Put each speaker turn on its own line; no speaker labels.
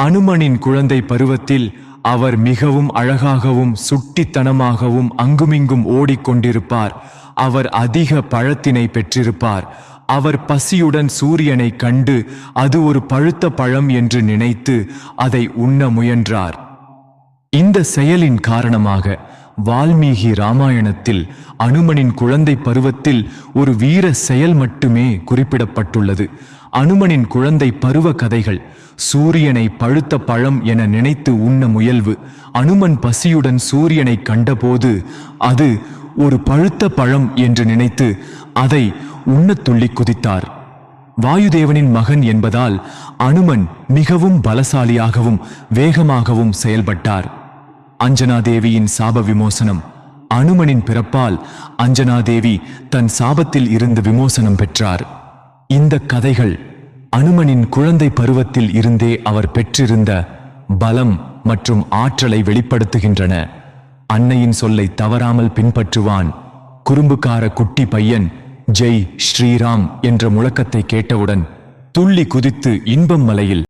அனுமனின் குழந்தை பருவத்தில் அவர் மிகவும் அழகாகவும் சுட்டித்தனமாகவும் அங்குமிங்கும் ஓடிக்கொண்டிருப்பார். அவர் அதிக பழத்தினை பெற்றிருப்பார். அவர் பசியுடன் சூரியனை கண்டு அது ஒரு பழுத்த பழம் என்று நினைத்து அதை உண்ண முயன்றார். இந்த செயலின் காரணமாக வால்மீகி ராமாயணத்தில் அனுமனின் குழந்தை பருவத்தில் ஒரு வீர செயல் மட்டுமே குறிப்பிடப்பட்டுள்ளது. அனுமனின் குழந்தை பருவ கதைகள் சூரியனை பழுத்த பழம் என நினைத்து உண்ண முயல்வு அனுமன் பசியுடன் சூரியனை கண்டபோது அது ஒரு பழுத்த பழம் என்று நினைத்து அதை உண்ணத் துள்ளி குதித்தார். வாயுதேவனின் மகன் என்பதால் அனுமன் மிகவும் பலசாலியாகவும் வேகமாகவும் செயல்பட்டார். அஞ்சனா தேவியின் சாப விமோசனம். அனுமனின் பிறப்பால் அஞ்சனா தேவி தன் சாபத்தில் இருந்து விமோசனம் பெற்றார். இந்த கதைகள் அனுமனின் குழந்தை பருவத்தில் இருந்தே அவர் பெற்றிருந்த பலம் மற்றும் ஆற்றலை வெளிப்படுத்துகின்றன. அன்னையின் சொல்லை தவறாமல் பின்பற்றுவான். குறும்புக்கார குட்டி பையன் ஜெய் ஸ்ரீராம் என்ற முழக்கத்தை கேட்டவுடன் துள்ளி குதித்து இன்பம் மலையில்